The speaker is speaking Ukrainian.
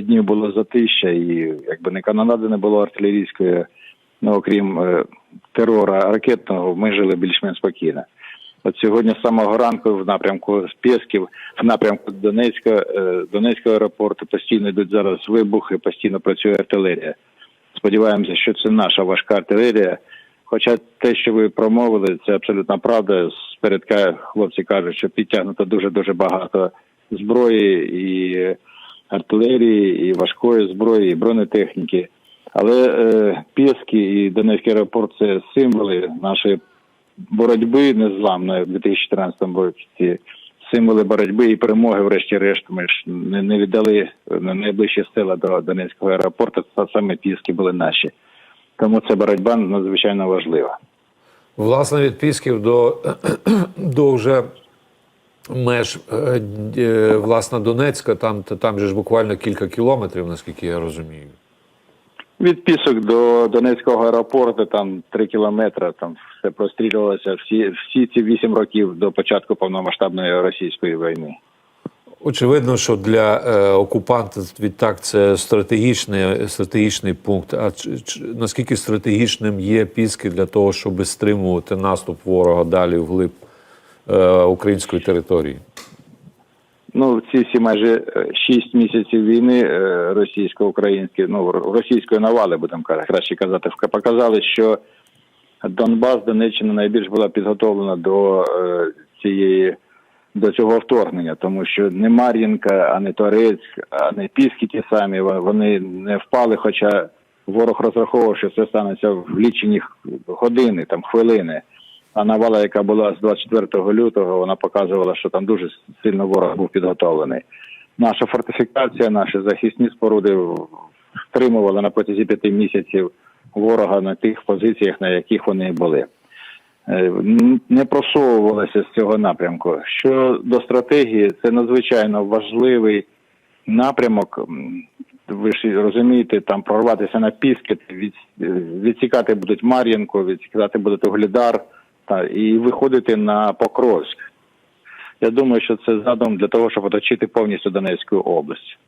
днів було затища, і якби не канонади не було артилерійської, ну окрім е, терора ракетного, ми жили більш-менш спокійно. От сьогодні з самого ранку в напрямку з Пєсків, в напрямку Донецька, е, Донецького аеропорту постійно йдуть зараз вибухи, постійно працює артилерія. Сподіваємося, що це наша важка артилерія. Хоча те, що ви промовили, це абсолютно правда. Спередка хлопці кажуть, що підтягнуто дуже дуже багато зброї і артилерії, і важкої зброї, і бронетехніки. Але е, Пєски і Донецький аеропорт це символи нашої боротьби незламної в 2014 році. Символи боротьби і перемоги, врешті-решт, ми ж не, не віддали на найближчі села до Донецького аеропорту, це саме Піски були наші. Тому ця боротьба надзвичайно важлива. Власне, від Пісків до, до вже меж е, е, власне Донецька, там, там же ж буквально кілька кілометрів, наскільки я розумію. Від Пісок до Донецького аеропорту там три кілометри, там все прострілювалося всі, всі ці вісім років до початку повномасштабної російської війни. Очевидно, що для е, окупанта відтак це стратегічний, стратегічний пункт. А ч, ч, наскільки стратегічним є Піски для того, щоб стримувати наступ ворога далі вглиб української території? Ну, ці всі майже е, шість місяців війни е, російсько-української, ну російської навали, будемо краще казати, показали, що Донбас, Донеччина найбільш була підготовлена до е, цієї до цього вторгнення, тому що не Мар'їнка, а не Торець, а не Піски ті самі. Вони не впали, хоча ворог розраховував, що це станеться в лічені години, там хвилини. А навала, яка була з 24 лютого, вона показувала, що там дуже сильно ворог був підготовлений. Наша фортифікація, наші захисні споруди втримували на протязі п'яти місяців ворога на тих позиціях, на яких вони були. Е, Не просовувалися з цього напрямку. Щодо стратегії, це надзвичайно важливий напрямок. Ви ж розумієте, там прорватися на піски, від, відсікати будуть Мар'їнку, відсікати будуть Углідар та, і виходити на Покровськ. Я думаю, що це задум для того, щоб оточити повністю Донецьку область.